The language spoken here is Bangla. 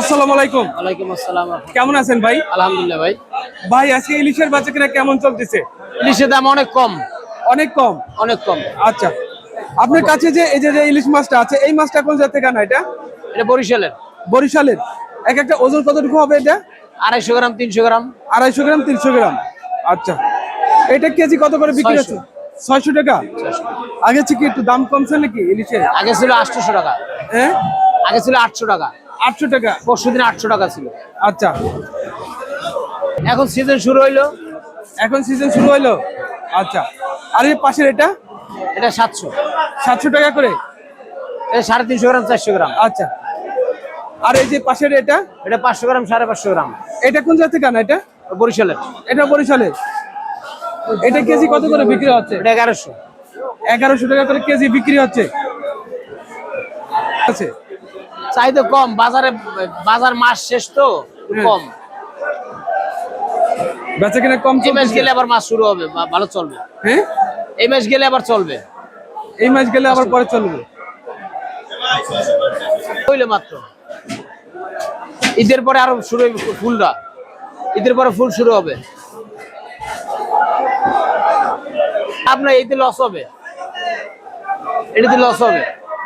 আসসালামু আলাইকুম। ওয়ালাইকুম আসসালাম কেমন আছেন ভাই? আলহামদুলিল্লাহ ভাই। ভাই আজকে ইলিশের বাচ্চা কিনা কেমন চলতেছে? ইলিশের দাম অনেক কম। অনেক কম? অনেক কম। আচ্ছা। আপনার কাছে যে এই যে ইলিশ মাছটা আছে এই মাছটা কোন জাত থেকে আনা এটা? এটা বরিশালের। বরিশালের। এক একটা ওজন কতটুকু হবে এটা? আড়াইশো গ্রাম তিনশো গ্রাম। আড়াইশো গ্রাম তিনশো গ্রাম। আচ্ছা। এটা কেজি কত করে বিক্রি। হচ্ছে? ছয়শো। টাকা? আগে থেকে একটু দাম কমছে নাকি ইলিশের? আগে ছিল আটশোশো টাকা। হ্যাঁ আগে ছিল আটশো টাকা। আটশো টাকা। পরশু দিন আটশো টাকা ছিল। আচ্ছা। এখন সিজন শুরু হইল। এখন সিজন শুরু হইল? আচ্ছা। আর এই পাশের এটা? এটা সাতশো। সাতশো টাকা করে? এটা সাড়ে তিনশো গ্রাম চারশো গ্রাম। আচ্ছা। আর এই যে পাশের এটা? এটা পাঁচশো গ্রাম সাড়ে পাঁচশো গ্রাম। এটা কোন জাত থেকে আনা এটা? বরিশালের। এটা বরিশালের। এটা কেজি কত করে বিক্রি হচ্ছে? এটা এগারোশো। এগারোশো টাকা করে কেজি বিক্রি হচ্ছে। আছে। চাহিদা কম বাজারে বাজার মাস শেষ তো হ্যাঁ। কম। বেচা কিনা কম এই মাস গেলে আবার মাছ শুরু হবে ভালো চলবে। হ্যাঁ? এই মাস গেলে আবার চলবে। এই মাস গেলে আবার পরে চলবে। হইলে মাত্র। ঈদের পরে আরও শুরু হবে ফুলটা। ঈদের পরে ফুল শুরু হবে। আপনার এইতে লস হবে। এটাতে লস হবে।